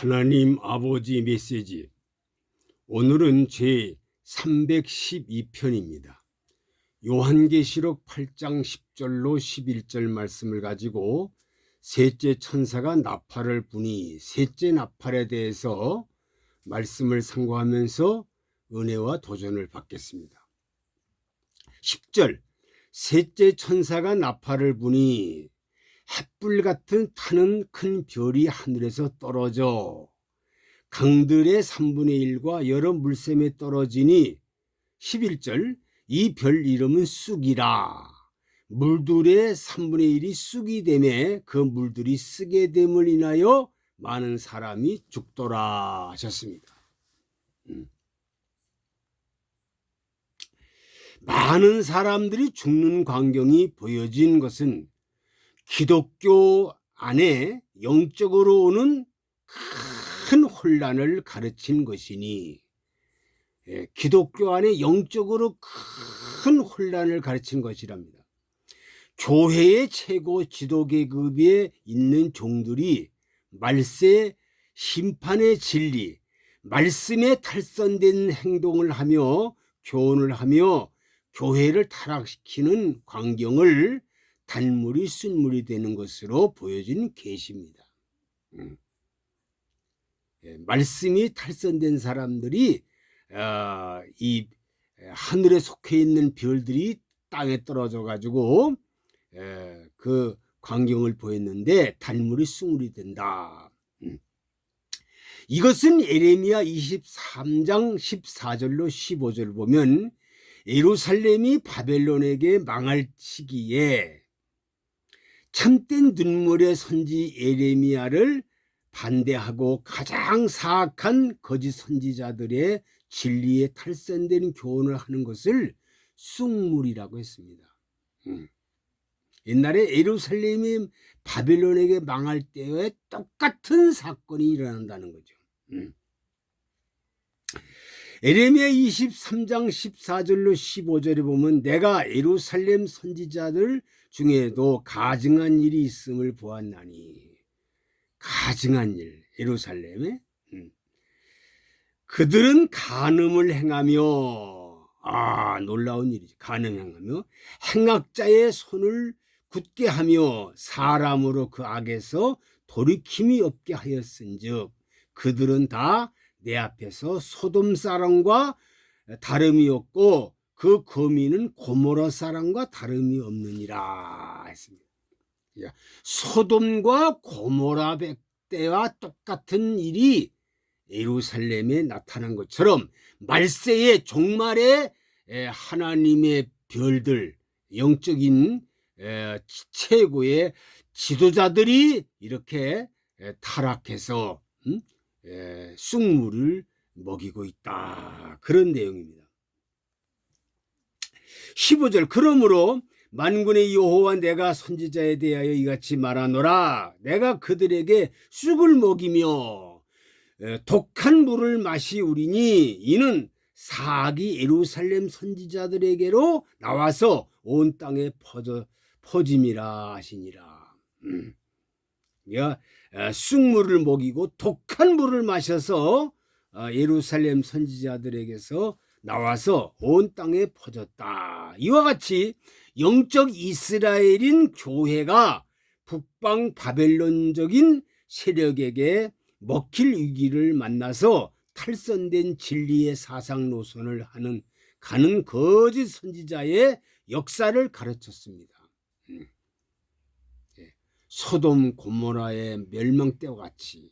하나님 아버지 메시지. 오늘은 제 312편입니다. 요한계시록 8장 10절로 11절 말씀을 가지고 셋째 천사가 나팔을 부니 셋째 나팔에 대해서 말씀을 상고하면서 은혜와 도전을 받겠습니다. 10절 셋째 천사가 나팔을 부니 햇불 같은 타는 큰 별이 하늘에서 떨어져 강들의 3분의 1과 여러 물샘에 떨어지니 11절 이 별 이름은 쑥이라 물들의 3분의 1이 쑥이 되매 그 물들이 쓰게 됨을 인하여 많은 사람이 죽더라 하셨습니다. 음. 많은 사람들이 죽는 광경이 보여진 것은 기독교 안에 영적으로 오는 큰 혼란을 가르친 것이니 예, 기독교 안에 영적으로 큰 혼란을 가르친 것이랍니다. 교회의 최고 지도 계급에 있는 종들이 말세 심판의 진리, 말씀에 탈선된 행동을 하며 교훈을 하며 교회를 타락시키는 광경을 단물이 순물이 되는 것으로 보여진 계시입니다. 음. 예, 말씀이 탈선된 사람들이 어, 이 하늘에 속해 있는 별들이 땅에 떨어져 가지고 에, 그 광경을 보였는데 단물이 숭물이 된다. 음. 이것은 에레미야 23장 14절로 15절을 보면 예루살렘이 바벨론에게 망할 시기에 참된 눈물의 선지 에레미야를 반대하고 가장 사악한 거짓 선지자들의 진리에 탈선되는 교훈을 하는 것을 쑥물이라고 했습니다. 음. 옛날에 예루살렘이 바빌론에게 망할 때에 똑같은 사건이 일어난다는 거죠. 음. 에레미야 23장 14절로 15절에 보면 내가 예루살렘 선지자들 중에도 가증한 일이 있음을 보았나니 가증한 일 예루살렘에 음. 그들은 간음을 행하며 아 놀라운 일이지 간음 행하며 행악자의 손을 굳게 하며 사람으로 그 악에서 돌이킴이 없게 하였은즉 그들은 다 내 앞에서 소돔 사람과 다름이 없고 그 거민은 고모라 사람과 다름이 없느니라 했습니다. 소돔과 고모라 백대와 똑같은 일이 예루살렘에 나타난 것처럼 말세의 종말에 하나님의 별들 영적인 최고의 지도자들이 이렇게 타락해서 음? 쑥물을 먹이고 있다. 그런 내용입니다. 15절 그러므로 만군의 여호와 내가 선지자에 대하여 이같이 말하노라 내가 그들에게 쑥을 먹이며 독한 물을 마시우리니 이는 사악이 예루살렘 선지자들에게로 나와서 온 땅에 퍼져 퍼짐이라 하시니라. 음. 쑥물을 먹이고 독한 물을 마셔서 어, 예루살렘 선지자들에게서 나와서 온 땅에 퍼졌다. 이와 같이 영적 이스라엘인 교회가 북방 바벨론적인 세력에게 먹힐 위기를 만나서 탈선된 진리의 사상 노선을 하는 가는 거짓 선지자의 역사를 가르쳤습니다. 음. 예. 소돔 고모라의 멸망 때와 같이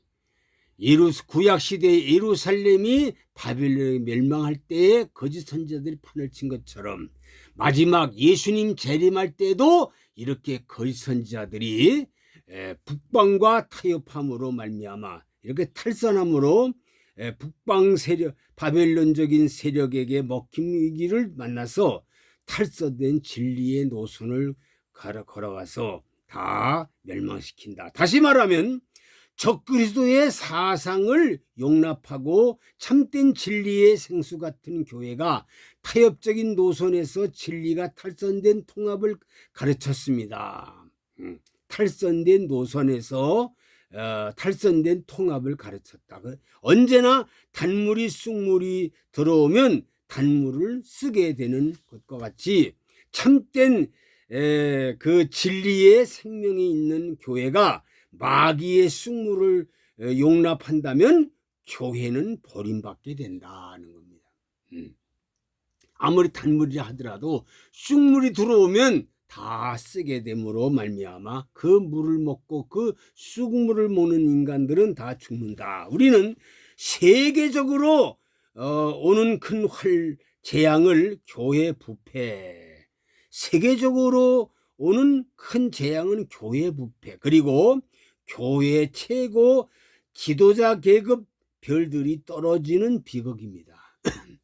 예루 구약 시대의 예루살렘이 바벨론에 멸망할 때에 거짓 선지자들이 판을 친 것처럼 마지막 예수님 재림할 때도 이렇게 거짓 선지자들이 북방과 타협함으로 말미암아 이렇게 탈선함으로 북방 세력 바벨론적인 세력에게 먹힌 위기를 만나서 탈선된 진리의 노선을 걸어가서 다 멸망시킨다. 다시 말하면 적그리스도의 사상을 용납하고 참된 진리의 생수 같은 교회가 타협적인 노선에서 진리가 탈선된 통합을 가르쳤습니다. 음, 탈선된 노선에서 어, 탈선된 통합을 가르쳤다. 그 언제나 단물이 쑥물이 들어오면 단물을 쓰게 되는 것과 같이 참된 에, 그 진리의 생명이 있는 교회가 마귀의 에, 용납한다면 교회는 버림받게 된다는 겁니다. 음. 아무리 단물이라 하더라도 쑥물이 들어오면 다 쓰게 됨으로 말미암아 그 물을 먹고 그 쑥물을 모는 인간들은 다 죽는다. 우리는 세계적으로 어, 오는 큰 활 재앙을 교회 부패 세계적으로 오는 큰 재앙은 교회 부패 그리고 교회 최고 지도자 계급 별들이 떨어지는 비극입니다.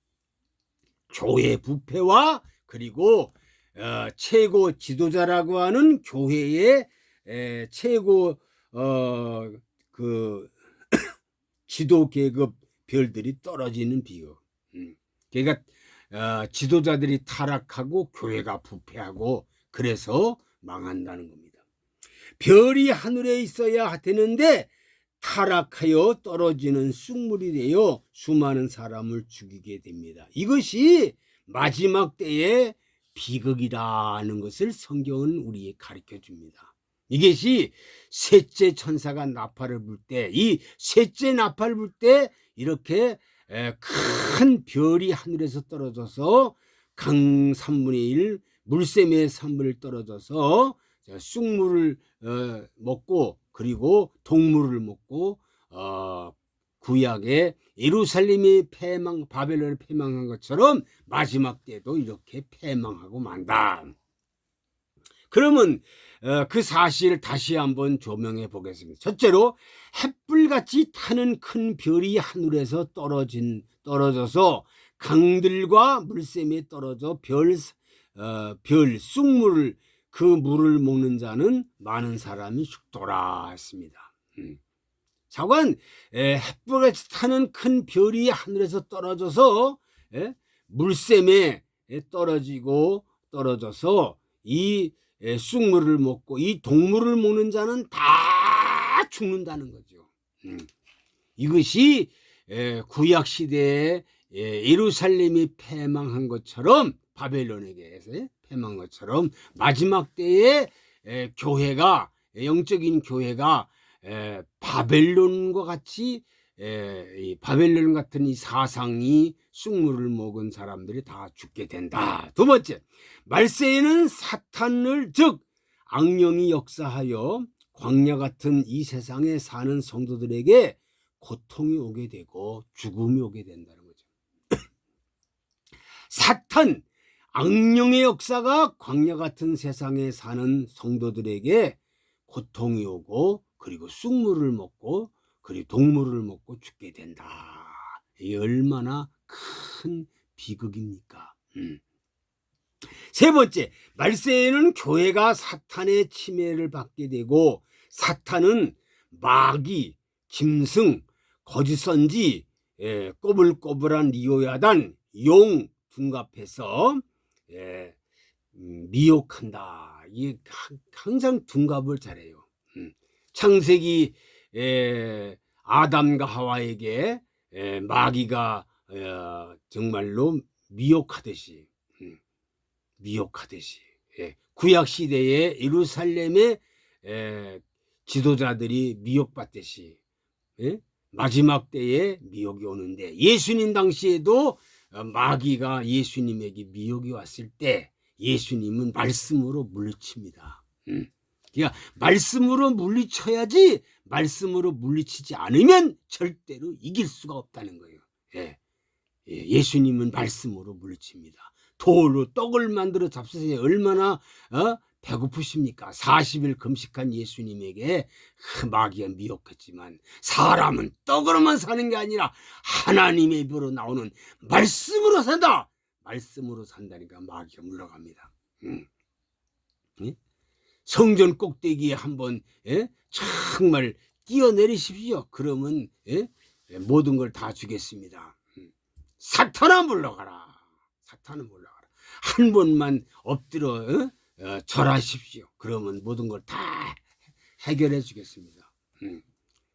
교회 부패와 그리고 어, 최고 지도자라고 하는 교회의 에, 최고 어, 그 지도 계급 별들이 떨어지는 비유. 음. 그러니까 어, 지도자들이 타락하고 교회가 부패하고 그래서 망한다는 겁니다. 별이 하늘에 있어야 되는데 타락하여 떨어지는 쑥물이 되어 수많은 사람을 죽이게 됩니다. 이것이 마지막 때의 비극이라는 것을 성경은 우리에게 가르쳐 줍니다. 이것이 셋째 천사가 나팔을 불 때, 이 셋째 나팔을 불 때 이렇게 큰 별이 하늘에서 떨어져서 강 3분의 1, 물샘의 3분을 떨어져서 쑥물을 어, 먹고 그리고 동물을 먹고 어, 구약의 예루살렘이 패망 바벨론을 패망한 것처럼 마지막 때도 이렇게 패망하고 만다. 그러면 어, 그 사실을 다시 한번 조명해 보겠습니다. 첫째로 햇불같이 타는 큰 별이 하늘에서 떨어진 떨어져서 강들과 물샘에 떨어져 별, 어, 별 쑥물을 그 물을 먹는 자는 많은 사람이 죽더라 했습니다. 음. 자관 햇불같이 타는 큰 별이 하늘에서 떨어져서 에? 물샘에 떨어지고 떨어져서 이 에, 쑥물을 먹고 이 동물을 먹는 자는 다 죽는다는 거죠. 음. 이것이 에, 구약 시대에 에, 예루살렘이 패망한 것처럼 바벨론에게 패망한 것처럼 마지막 때에 에, 교회가 영적인 교회가 에, 바벨론과 같이 바벨론 같은 이 사상이 쑥물을 먹은 사람들이 다 죽게 된다. 두 번째, 말세에는 사탄을 즉 악령이 역사하여 광야 같은 이 세상에 사는 성도들에게 고통이 오게 되고 죽음이 오게 된다는 거죠. 사탄 악령의 역사가 광야 같은 세상에 사는 성도들에게 고통이 오고 그리고 쑥물을 먹고 그리고 동물을 먹고 죽게 된다. 이 얼마나 큰 비극입니까? 음. 세 번째, 말세에는 교회가 사탄의 침해를 받게 되고 사탄은 마귀, 짐승, 거짓 선지, 예, 꼬불꼬불한 리오야단, 용 둔갑해서 예, 음, 미혹한다. 이 항상 둔갑을 잘해요. 음. 창세기 에, 아담과 하와에게 에, 마귀가 에, 정말로 미혹하듯이 음, 미혹하듯이 예, 구약 시대에 예루살렘의 에, 지도자들이 미혹받듯이 예? 마지막 때에 미혹이 오는데 예수님 당시에도 어, 마귀가 예수님에게 미혹이 왔을 때 예수님은 말씀으로 물리칩니다. 음. 그러니까 말씀으로 물리쳐야지 말씀으로 물리치지 않으면 절대로 이길 수가 없다는 거예요. 예. 예, 수님은 말씀으로 물리칩니다. 돌로 떡을 만들어 잡수세요. 얼마나 어? 배고프십니까? 40일 금식한 예수님에게 마귀가 미혹했지만 사람은 떡으로만 사는 게 아니라 하나님의 입으로 나오는 말씀으로 산다. 말씀으로 산다니까 마귀가 물러갑니다. 음. 예? 성전 꼭대기에 한번 예? 정말 뛰어내리십시오. 그러면 예? 모든 걸 다 주겠습니다. 음. 사탄아 물러가라. 사탄은 물러가라. 한 번만 엎드려 어? 어, 절하십시오. 그러면 모든 걸 다 해결해 주겠습니다. 음.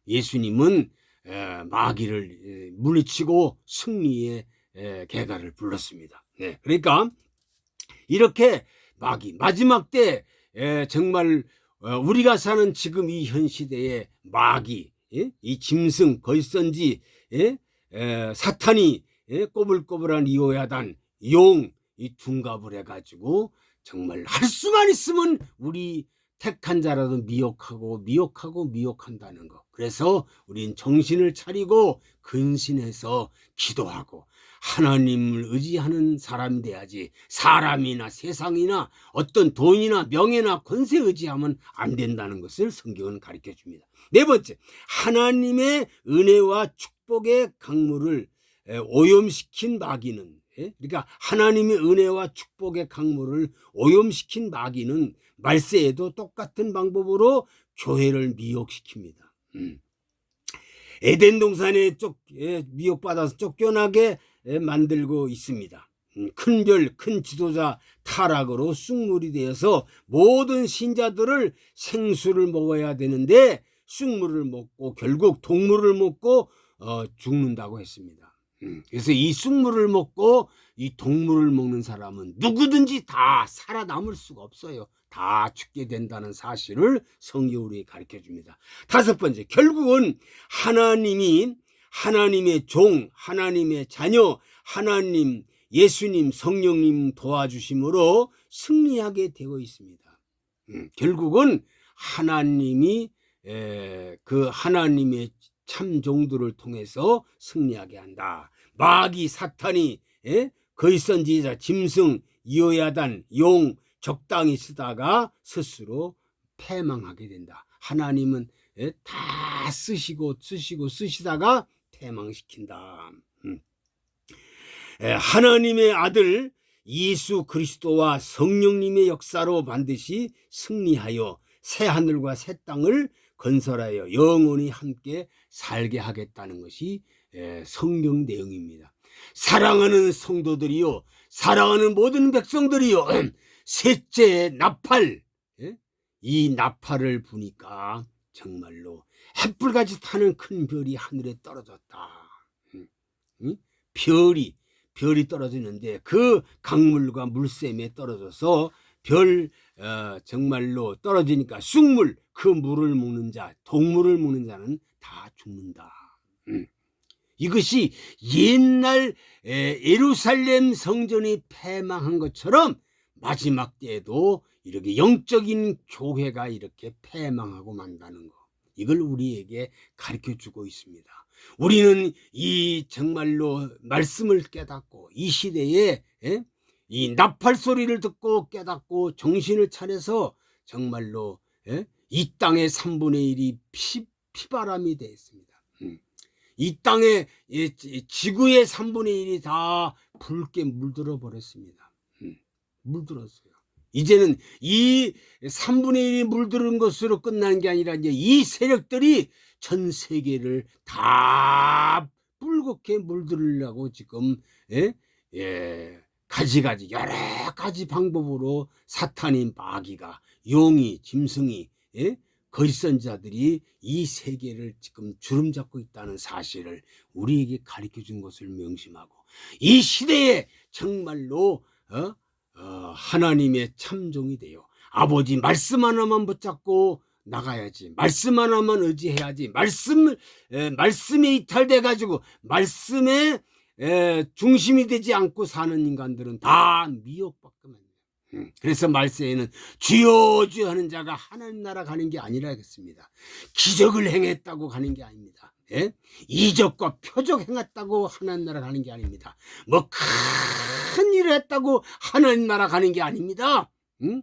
예수님은 에, 마귀를 에, 물리치고 승리의 에, 개가를 불렀습니다. 네, 그러니까 이렇게 마귀 마지막 때 에, 정말 어, 우리가 사는 지금 이 현 시대에 마귀, 예? 이 짐승, 거짓선지, 예? 에, 사탄이 예? 꼬불꼬불한 이호야단, 용, 이 둔갑을 해가지고 정말 할 수만 있으면 우리 택한 자라도 미혹하고 미혹하고 미혹한다는 거. 그래서 우린 정신을 차리고 근신해서 기도하고 하나님을 의지하는 사람이 돼야지 사람이나 세상이나 어떤 돈이나 명예나 권세 의지하면 안 된다는 것을 성경은 가르쳐 줍니다. 네 번째, 하나님의 은혜와 축복의 강물을 에, 오염시킨 마귀는 예? 그러니까 하나님의 은혜와 축복의 강물을 오염시킨 마귀는 말세에도 똑같은 방법으로 교회를 미혹시킵니다. 음. 에덴 동산에 쫓 예, 미혹받아서 쫓겨나게 예, 만들고 있습니다. 음, 큰 별, 큰 지도자 타락으로 쑥물이 되어서 모든 신자들을 생수를 먹어야 되는데 쑥물을 먹고 결국 동물을 먹고 어, 죽는다고 했습니다. 음, 그래서 이 쑥물을 먹고 이 동물을 먹는 사람은 누구든지 다 살아남을 수가 없어요. 다 죽게 된다는 사실을 성경 우리에 가르쳐 줍니다. 다섯 번째, 결국은 하나님이 하나님의 종, 하나님의 자녀, 하나님, 예수님, 성령님 도와주심으로 승리하게 되고 있습니다. 음, 결국은 하나님이 에, 그 하나님의 참 종들을 통해서 승리하게 한다. 마귀 사탄이 예? 거짓선지자 짐승 이호야단 용 적당히 쓰다가 스스로 패망하게 된다. 하나님은 예? 다 쓰시고 쓰시고 쓰시다가 패망시킨다. 음. 예, 하나님의 아들 예수 그리스도와 성령님의 역사로 반드시 승리하여 새 하늘과 새 땅을 건설하여 영원히 함께 살게 하겠다는 것이 예, 성경 내용입니다. 사랑하는 성도들이요, 사랑하는 모든 백성들이요, 셋째 나팔, 예? 이 나팔을 부니까 정말로 햇불같이 타는 큰 별이 하늘에 떨어졌다. 응? 응? 별이 별이 떨어지는데 그 강물과 물샘에 떨어져서 별 어, 정말로 떨어지니까 쑥물 그 물을 먹는 자 동물을 먹는 자는 다 죽는다. 음. 이것이 옛날 에, 예루살렘 성전이 패망한 것처럼 마지막 때에도 이렇게 영적인 교회가 이렇게 패망하고 만다는 거. 이걸 우리에게 가르쳐 주고 있습니다. 우리는 이 정말로 말씀을 깨닫고 이 시대에 예? 이 나팔 소리를 듣고 깨닫고 정신을 차려서 정말로 예? 이 땅의 3분의 1이 피, 피바람이 되었습니다. 음. 이 땅의 예, 지구의 3분의 1이 다 붉게 물들어 버렸습니다. 음. 물들었어요. 이제는 이 3분의 1이 물들은 것으로 끝나는 게 아니라 이제 이 세력들이 전 세계를 다 붉게 물들으려고 지금 예? 예. 가지가지 여러 가지 방법으로 사탄인 마귀가 용이 짐승이 예? 거짓선자들이 이 세계를 지금 주름 잡고 있다는 사실을 우리에게 가르쳐 준 것을 명심하고 이 시대에 정말로 어? 어, 하나님의 참종이 되어 아버지 말씀 하나만 붙잡고 나가야지. 말씀 하나만 의지해야지. 말씀 에, 말씀에 이탈돼 가지고 말씀에 에, 중심이 되지 않고 사는 인간들은 다 미혹받고만 해요. 음, 그래서 말세에는 주여 주여 하는 자가 하나님 나라 가는 게 아니라겠습니다. 기적을 행했다고 가는 게 아닙니다. 예? 이적과 표적 행했다고 하나님 나라 가는 게 아닙니다. 뭐 큰 일을 했다고 하나님 나라 가는 게 아닙니다. 응?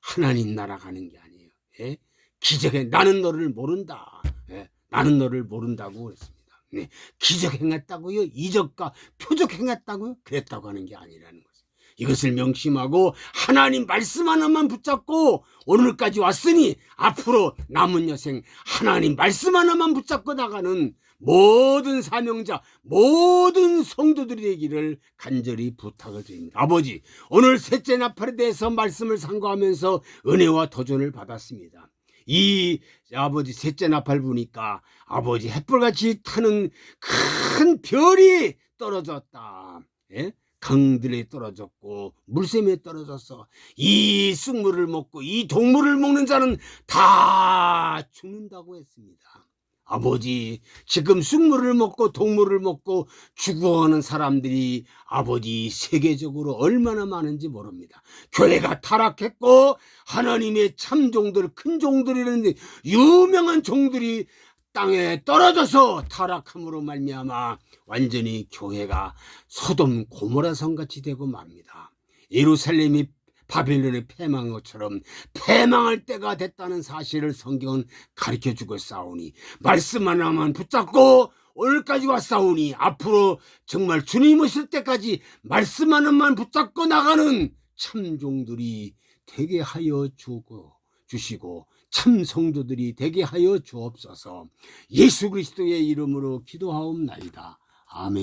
하나님 나라 가는 게 아니에요. 예? 기적에 나는 너를 모른다. 예? 나는 너를 모른다고 그랬습니다. 네. 기적 행했다고요? 이적과 표적 행했다고요? 그랬다고 하는 게 아니라는 거죠. 이것을 명심하고 하나님 말씀 하나만 붙잡고 오늘까지 왔으니 앞으로 남은 여생 하나님 말씀 하나만 붙잡고 나가는 모든 사명자, 모든 성도들이 되기를 간절히 부탁을 드립니다. 아버지, 오늘 셋째 나팔에 대해서 말씀을 상고하면서 은혜와 도전을 받았습니다. 이 아버지 셋째 나팔 부니까 아버지 햇불같이 타는 큰 별이 떨어졌다. 예? 강들에 떨어졌고 물샘에 떨어졌어. 이 쑥물을 먹고 이 동물을 먹는 자는 다 죽는다고 했습니다. 아버지, 지금 쑥물을 먹고 동물을 먹고 죽어가는 사람들이 아버지 세계적으로 얼마나 많은지 모릅니다. 교회가 타락했고 하나님의 참 종들, 큰 종들이라는데 유명한 종들이 땅에 떨어져서 타락함으로 말미암아 완전히 교회가 소돔 고모라 성 같이 되고 맙니다. 예루살렘이 바벨론의 패망한 것처럼 패망할 때가 됐다는 사실을 성경은 가르쳐 주고 싸우니 말씀 하나만 붙잡고 오늘까지 왔사오니 앞으로 정말 주님 오실 때까지 말씀 하나만 붙잡고 나가는 참종들이 되게 하여 주고 주시고 참 성도들이 되게 하여 주옵소서 예수 그리스도의 이름으로 기도하옵나이다. 아멘.